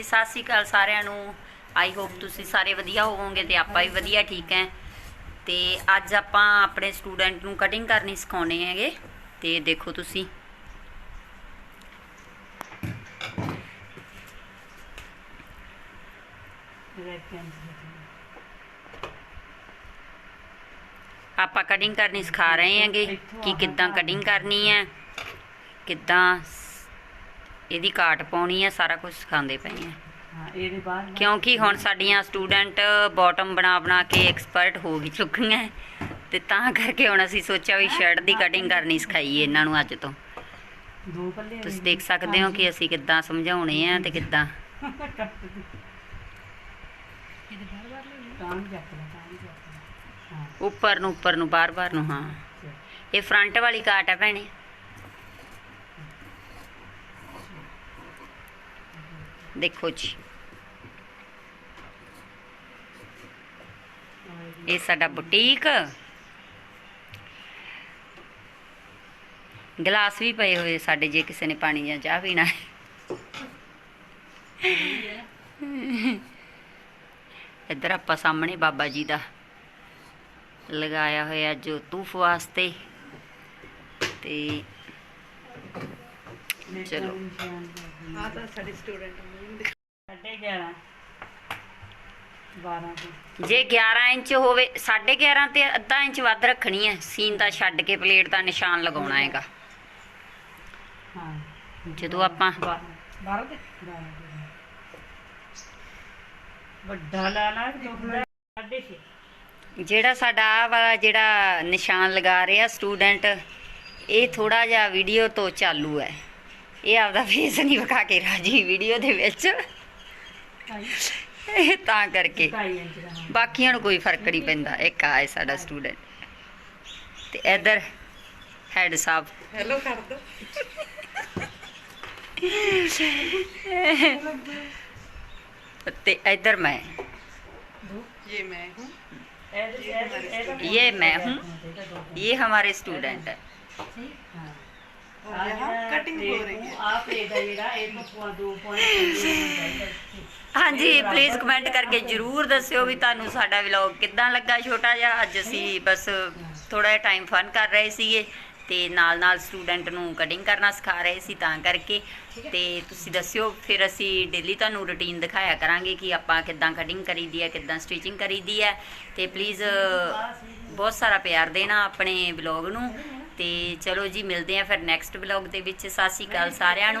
ਜੀ ਸਤਿ ਸ਼੍ਰੀ ਅਕਾਲ ਸਾਰਿਆਂ ਨੂੰ। ਆਈ ਹੋਪ ਤੁਸੀਂ ਸਾਰੇ ਵਧੀਆ ਹੋਵੋਗੇ ਤੇ ਆਪਾਂ ਵੀ ਵਧੀਆ ਠੀਕ ਹੈ। ਤੇ ਅੱਜ ਆਪਾਂ ਆਪਣੇ ਸਟੂਡੈਂਟ ਨੂੰ ਕਟਿੰਗ ਕਰਨੀ ਸਿਖਾਉਣੇ ਹੈਗੇ। ਤੇ ਦੇਖੋ ਤੁਸੀਂ। ਆਪਾਂ ਕਟਿੰਗ ਕਰਨੀ ਸਿਖਾ ਰਹੇ ਹੈਗੇ। ਕਿ ਕਿੱਦਾਂ ਕਟਿੰਗ ਕਰਨੀ ਹੈ। ਕਿੱਦਾਂ ਇਹਦੀ ਕਾਟ ਪਾਉਣੀ ਹੈ ਸਾਰਾ ਕੁਝ ਸਿਖਾਉਂਦੇ ਪਏ ਹਾਂ ਹਾਂ ਇਹਦੇ ਬਾਅਦ ਕਿਉਂਕਿ ਹੁਣ ਸਾਡੀਆਂ ਸਟੂਡੈਂਟ ਬਾਟਮ ਬਣਾ ਬਣਾ ਕੇ ਐਕਸਪਰਟ ਹੋ ਗਈ ਚੁੱਕੀਆਂ ਤੇ ਤਾਂ ਕਰਕੇ ਹੁਣ ਅਸੀਂ ਸੋਚਿਆ ਵੀ ਸ਼ਰਟ ਦੀ ਕਟਿੰਗ ਕਰਨੀ ਸਿਖਾਈਏ ਇਹਨਾਂ ਨੂੰ ਅੱਜ ਤੋਂ। ਦੋ ਪੱਲੇ ਤੁਸੀਂ ਦੇਖ ਸਕਦੇ ਹੋ ਕਿ ਅਸੀਂ ਕਿੱਦਾਂ ਸਮਝਾਉਣੇ ਆ ਤੇ ਕਿੱਦਾਂ। ਉੱਪਰ ਨੂੰ ਉੱਪਰ ਨੂੰ ਬਾਰ-ਬਾਰ ਨੂੰ ਹਾਂ। ਇਹ ਫਰੰਟ ਵਾਲੀ ਕਾਟ ਹੈ ਭੈਣੇ। ਦੇਖੋ ਜੀ। ਇਹ ਸਾਡਾ ਬੁਟੀਕ। ਗਲਾਸ ਵੀ ਪਏ ਹੋਏ ਸਾਡੇ, ਜੇ ਕਿਸੇ ਨੇ ਪਾਣੀ ਜਾਂ ਚਾਹ ਪੀਣਾ ਹੈ। ਇੱਧਰ ਆਪਾਂ ਸਾਹਮਣੇ ਬਾਬਾ ਜੀ ਦਾ ਲਗਾਇਆ ਹੋਇਆ ਜੋ ਤੂਫ ਵਾਸਤੇ। ਤੇ ਚਲੋ। ਆ ਤਾਂ ਸਾਡੀ ਸਟੂਡੈਂਟ ਸਾਡੇ 11 12 ਤੋਂ। ਜੇ 11 ਇੰਚ ਹੋਵੇ 11.5 ਤੇ ਅੱਧਾ ਇੰਚ ਵੱਧ ਰੱਖਣੀ ਹੈ। ਸੀਨ ਦਾ ਛੱਡ ਕੇ ਪਲੇਟ ਦਾ ਨਿਸ਼ਾਨ ਲਗਾਉਣਾ ਹੈਗਾ। ਹਾਂ। ਜਦੋਂ ਆਪਾਂ 12 12 ਦੇ 12 ਦੇ ਵੱਡਾ ਲਾਣਾ ਦੁਖਦਾ ਸਾਡੇ ਛੇ। ਜਿਹੜਾ ਸਾਡਾ ਆਹ ਵਾਲਾ ਜਿਹੜਾ ਨਿਸ਼ਾਨ ਲਗਾ ਰਿਹਾ ਸਟੂਡੈਂਟ ਇਹ ਥੋੜਾ ਜਿਹਾ ਵੀਡੀਓ ਤੋਂ ਚਾਲੂ ਹੈ। ਇਹ ਆਪਦਾ ਫੇਸ ਨਹੀਂ ਵਿਖਾ ਕੇ ਰਾਜੀ ਵੀਡੀਓ ਦੇ ਵਿੱਚ ਇਹ ਤਾਂ ਕਰਕੇ 2.5 ਇੰਚ ਦਾ ਹਾਂ ਬਾਕੀਆਂ ਨੂੰ ਕੋਈ ਫਰਕ ਨਹੀਂ ਪੈਂਦਾ ਇੱਕ ਆ ਹੈ ਸਾਡਾ ਸਟੂਡੈਂਟ ਤੇ ਇੱਧਰ ਹੈਡ ਸਾਹਿਬ ਹੈਲੋ ਕਰ ਦੋ ਤੇ ਇੱਧਰ ਮੈਂ ये मैं हूँ ये ये मैं हूँ। ये हमारे स्टूडेंट है और यहाँ कटिंग हो रही है आप ਇਹਦਾ ਜਿਹੜਾ ਇਹ ਤੋਂ ਦੋ ਪੁਆਇੰਟ ਹਾਂਜੀ ਪਲੀਜ਼ ਕਮੈਂਟ ਕਰਕੇ ਜਰੂਰ ਦੱਸਿਓ ਵੀ ਤੁਹਾਨੂੰ ਸਾਡਾ ਵਲੌਗ ਕਿੱਦਾਂ ਲੱਗਾ ਛੋਟਾ ਜਿਹਾ ਅੱਜ ਅਸੀਂ ਬਸ ਥੋੜਾ ਜਿਹਾ ਟਾਈਮ ਫਨ ਕਰ ਰਹੇ ਸੀਗੇ ਤੇ ਨਾਲ ਨਾਲ ਸਟੂਡੈਂਟ ਨੂੰ ਕਟਿੰਗ ਕਰਨਾ ਸਿਖਾ ਰਹੇ ਸੀ ਤਾਂ ਕਰਕੇ ਤੇ ਤੁਸੀਂ ਦੱਸਿਓ ਫਿਰ ਅਸੀਂ ਡੇਲੀ ਤੁਹਾਨੂੰ ਰੁਟੀਨ ਦਿਖਾਇਆ ਕਰਾਂਗੇ ਕਿ ਆਪਾਂ ਕਿੱਦਾਂ ਕਟਿੰਗ ਕਰੀਦੀ ਹੈ ਕਿੱਦਾਂ ਸਟਿਚਿੰਗ ਕਰੀਦੀ ਹੈ ਤੇ ਪਲੀਜ਼ ਬਹੁਤ ਸਾਰਾ ਪਿਆਰ ਦੇਣਾ ਆਪਣੇ ਵਲੌਗ ਨੂੰ ਤੇ ਚਲੋ ਜੀ ਮਿਲਦੇ ਆ ਫਿਰ ਨੈਕਸਟ ਵਲੌਗ ਦੇ ਵਿੱਚ। ਸਤਿ ਸ਼੍ਰੀ ਅਕਾਲ ਸਾਰਿਆਂ ਨੂੰ।